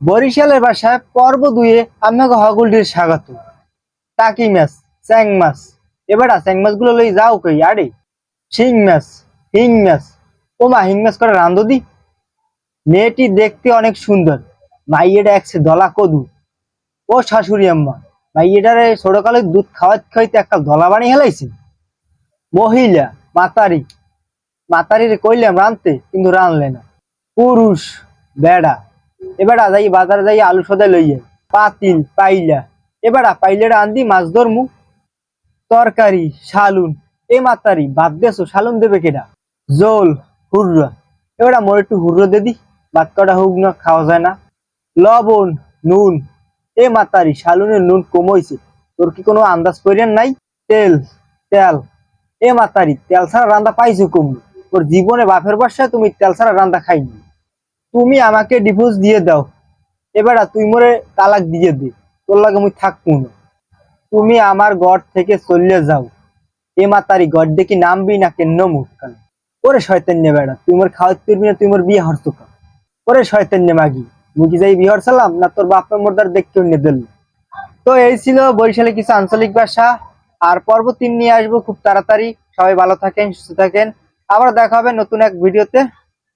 বরিশালের ভাষায় পর্ব দুয়ে আপনাকে হগুলটির স্বাগত। টাকি মাছ, চ্যাং মাছ। এবার চ্যাং মাছগুলো লই যাও কই, আরে। শিং মাছ, হিং মাছ। ও মা হিং মাছ করে রান্ধো দি মেয়েটি দেখতে অনেক সুন্দর। মাইয়েটা একসে দলা কদু। ও শাশুড়ি আম্মা, মাইয়েটারে ছোটকালে দুধ খাওয়াতে খাইতে একটা দলা বানিয়ে হেলাইছে। মহিলা, মাতারি। মাতারিরে কইলাম রানতে কিন্তু রানলে না। পুরুষ, বেড়া। এবারা যাই, বাজারে যাই, আলু সদাই লইয়ে পাতিল, পাইলা। এবার পাইলেটা আনদি, মাছ ধরমু। তরকারি, শালুন। এ মাতারি, বাদ দেছো, শালুন দেবে কেডা? জোল, হুররা। এবারা মোর একটু হুররো দে দি কটা হোক না, খাওয়া যায় না। লবণ, নুন। এ মাতারি, শালুনের নুন কমইছে তোর কি কোনো আন্দাজ করেন নাই? তেল তেল। এ মাতারি, তেল ছাড়া রান্না পাইছো কম? ওর জীবনে বাপের বাসায় তুমি তেল ছাড়া রান্দা খাইনি। তুমি আমাকে ডিভোর্স দিয়ে দাও। এবারা তুই মোরে তালাক দিয়ে দে। তোর লাগে মুই থাকব না। তুমি আমার ঘর থেকে চলে যাও। এ মাতারি ঘর দেখি নামবি না কেন মুখ কান ওরে শয়তান নে বেড়া, তুই মোর খাওয়াতে পারবি না, তুই মোর বিয়ে হরছ কা? ওরে শয়তান নে মাগি কি যাই বিয়ে হরছিলাম না তোর বাপ মোরদার দেখতে অন্য দিল? তো এই ছিল বরিশালে কিছু আঞ্চলিক ভাষা। আর পর্ব তিন নিয়ে আসব খুব তাড়াতাড়ি। সবাই ভালো থাকেন, সুস্থ থাকেন। আবার দেখা হবে নতুন এক ভিডিওতে।